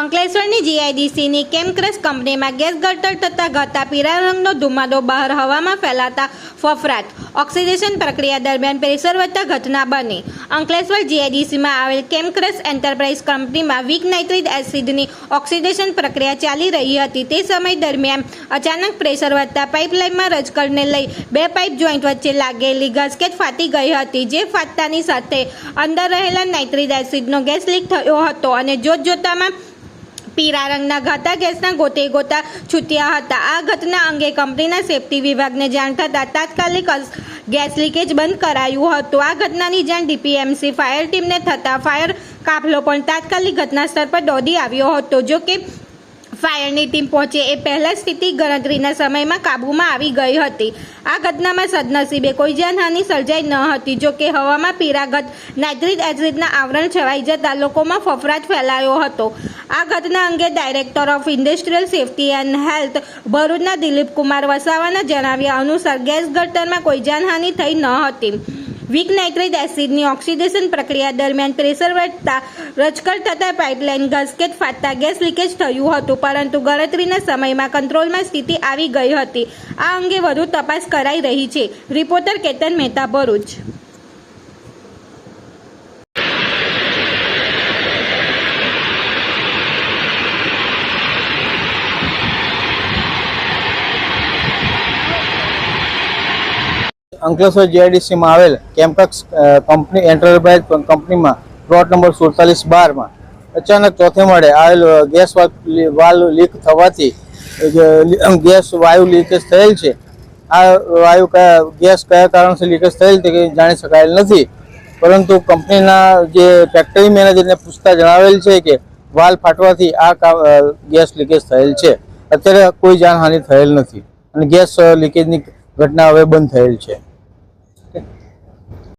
અંકલેશ્વરની જીઆઈડીસીની કેમક્રસ કંપનીમાં ગેસ ગટર થતાં ઘટતા પીળા રંગનો ધુમાડો બહાર હવામાં ફેલાતા ફફરાટ ઓક્સિડેશન પ્રક્રિયા દરમિયાન પ્રેશર વધતા ઘટના બની. અંકલેશ્વર જીઆઈડીસીમાં આવેલ કેમક્રસ એન્ટરપ્રાઇઝ કંપનીમાં વીક નાઇટ્રિક એસિડની ઓક્સિડેશન પ્રક્રિયા ચાલી રહી હતી. તે સમય દરમિયાન અચાનક પ્રેશર વધતા પાઇપલાઇનમાં રજકડને લઈ બે પાઇપ જોઈન્ટ વચ્ચે લાગેલી ગસકેટ ફાટી ગઈ હતી, જે ફાટતાની સાથે અંદર રહેલા નાઇટ્રિક એસિડનો ગેસ લીક થયો હતો અને જોતજોતામાં પીળા રંગના ઘાતા ગેસના ગોતે ગોતા છૂટ્યા હતા. આ ઘટના અંગે કંપનીના સેફટી વિભાગને જાણ થતાં તાત્કાલિક ગેસ લીકેજ બંધ કરાયું હતું. આ ઘટનાની જાણ ડીપીએમસી ફાયર ટીમને થતાં ફાયર કાફલો પણ તાત્કાલિક ઘટના સ્થળ પર દોડી આવ્યો હતો. જો કે ફાયરની ટીમ પહોંચે એ પહેલા સ્થિતિ ગણતરીના સમયમાં કાબૂમાં આવી ગઈ હતી. આ ઘટનામાં સદનસીબે કોઈ જાનહાનિ સર્જાઈ ન હતી. જો કે હવામાં પીરાગત નાઇટ્રિક એસિડના આવરણ છવાઈ જતા લોકોમાં ફફડાટ ફેલાયો હતો. આ ઘટના અંગે director of industrial safety and health ભરૂચના દિલીપ કુમાર વસાવાના જણાવ્યા અનુસાર ગેસ ગળતરમાં કોઈ જાનહાનિ થઈ ન હતી. વીક નાઇટ્રેટ એસિડની ઓક્સિડેશન પ્રક્રિયા દરમિયાન પ્રેશર વધતા રચકર થતા પાઇપલાઇન ગસ્કેટ ફાટતા ગેસ લીકેજ થયું હતું, પરંતુ ગણતરીના સમયમાં કંટ્રોલમાં સ્થિતિ આવી ગઈ હતી. આ અંગે વધુ તપાસ કરાઈ રહી છે. રિપોર્ટર કેતન મહેતા, ભરૂચ. અંકલેશ્વર જીઆઈડીસીમાં આવેલ કેમ્પક્સ કંપની એન્ટરપ્રાઇઝ કંપનીમાં પ્લોટ નંબર સુડતાલીસ બારમાં અચાનક ચોથે માળે આવેલ ગેસ વાલ્વ લી- લીક થવાથી ગેસ વાયુ લીકેજ થયેલ છે. આ વાયુ કયા ગેસ કયા કારણથી લીકેજ થયેલ તે જાણી શકાયેલ નથી. પરંતુ કંપનીના જે ફેક્ટરી મેનેજરને પૂછતા જણાવેલ છે કે વાલ ફાટવાથી આ ગેસ લીકેજ થયેલ છે. અત્યારે કોઈ જાનહાનિ થયેલ નથી. અને ગેસ લીકેજની ઘટના હવે બંધ થયેલ છે.